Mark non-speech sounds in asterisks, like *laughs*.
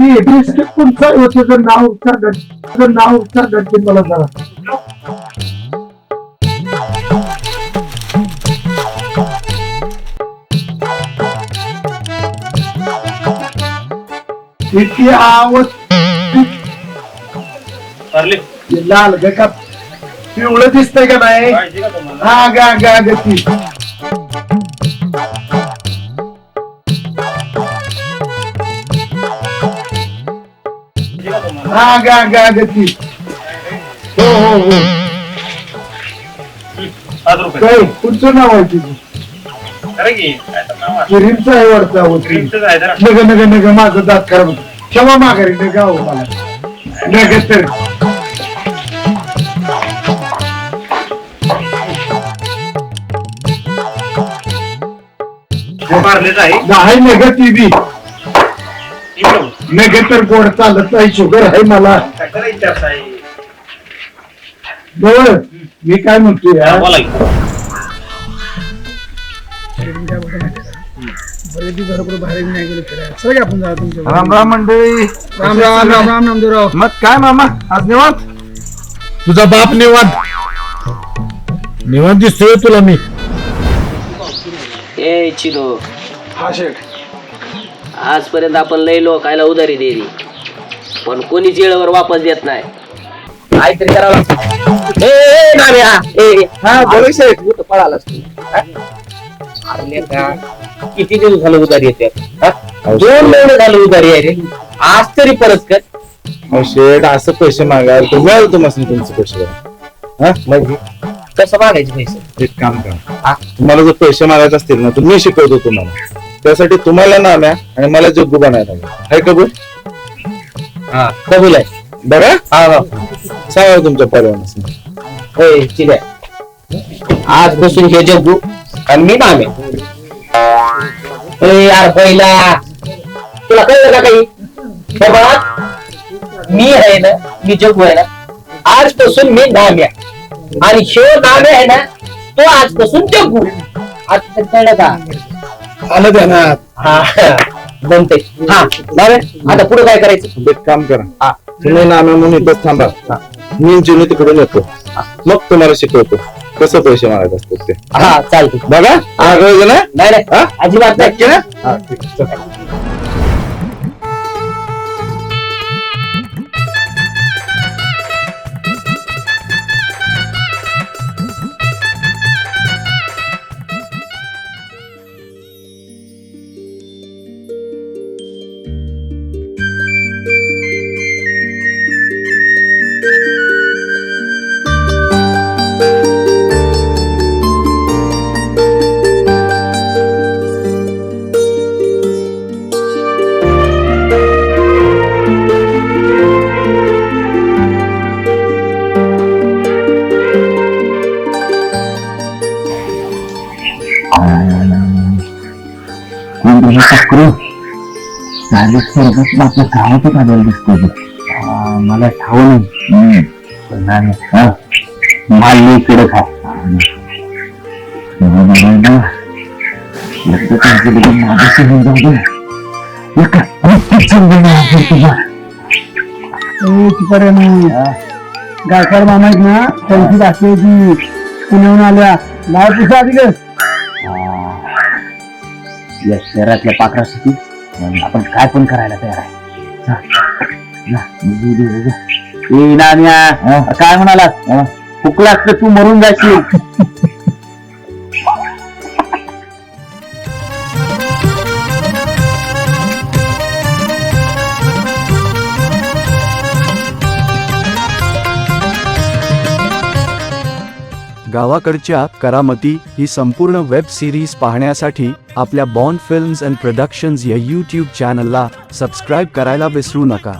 ती डिस्ट्रिक्ट कोणतं आहे? त्याचं नाव सांगा त्याचं नाव सांगा ते मला जरा. किती लाल ग का? पिवळं दिसतंय का नाही? हा गा गा ग ती हा गा गा ग ती हो हो हो काय कुठचं नाव आहे. किरीमचं आहे वाटतं अहो ते. नग नग नग माझं दात खराब होतं. क्षमा माघारी नग हो मला. नग तर. नाही नग ती बी. नग तर गोड चालत नाही शुगर आहे मला. बरोबर मी काय म्हणतोय राम राम मंडळी. राम राम राम राम नामदेवराव मग काय मामा आज निवांत? तुझा बाप निवांत. निवांत दिसतोय तुला मी. ए चिनो आजपर्यंत आपण लय लोकायला उधारी दिली. पण कोणीच वेळेवर वापस देत नाही. काहीतरी करावं लागतं. ए, ए, नाम्या, ए, हा बोला शेठ तू तर पळालास तू. हा? अरे लेका, किती दिवस झालं उधारी येते? दोन महिने झालं उधारी आहे रे. आज तरी परत कर. अहो, शेठ असं पैसे मागायला तर मिळालं तुम्हाला तुमचे पैसे हा? म्हणजे कसं मागायचे पैसे? एक काम करा. तुम्हाला जर पैसे मागायचे असतील ना तर मी शिकवतो तुम्हाला. त्यासाठी तुम्हाला नाम्या आणि मला जग्गू बनायला लागेल आहे कबूल? हा. कबूल आहे. बघा हा हा. सांगा तुमच्या परवानस होय चिल्या आज बसून हे जग्गू. आणि मी नामे ए यार पहिला. तुला कळलं का काही? बघा मी आहे ना मी जग्गू आहे ना आजपासून मी नाम्या. आणि शो नामे आहे ना तो आजपासून जग्गू. आज कळलं का? आलं ध्यानात हा. हा. आता पुढे काय करायचं? एक काम करा. हा. तुम्ही नाम्या म्हणून इथंच थांबा. मी चिनी तिकडून येतो. मग तुम्हाला शिकवतो. कसं पैसे असतात ते. हा चालतं बघा. ना नाही नाही. हा? अजिबात नाही. नक्की ना? हा ठीक आहे, मला ठाव नाही माल्ली इकडे खा. गायकवाड मामा आहेत ना त्यांची दाखवायची पुण्याहून आल्या. नाव पुसा आधी या शहरातल्या पाखरासाठी आपण काय पण करायला तयार आहे. ए नान्या. काय म्हणालास? फुकलास तर तू मरून जाशील. *laughs* गावाकडच्या करामती ही संपूर्ण वेब सिरीज पाहण्यासाठी आपल्या बॉन्ड फिल्म्स अँड प्रोडक्शन्स या यूट्यूब चॅनलला सबस्क्राईब करायला विसरू नका.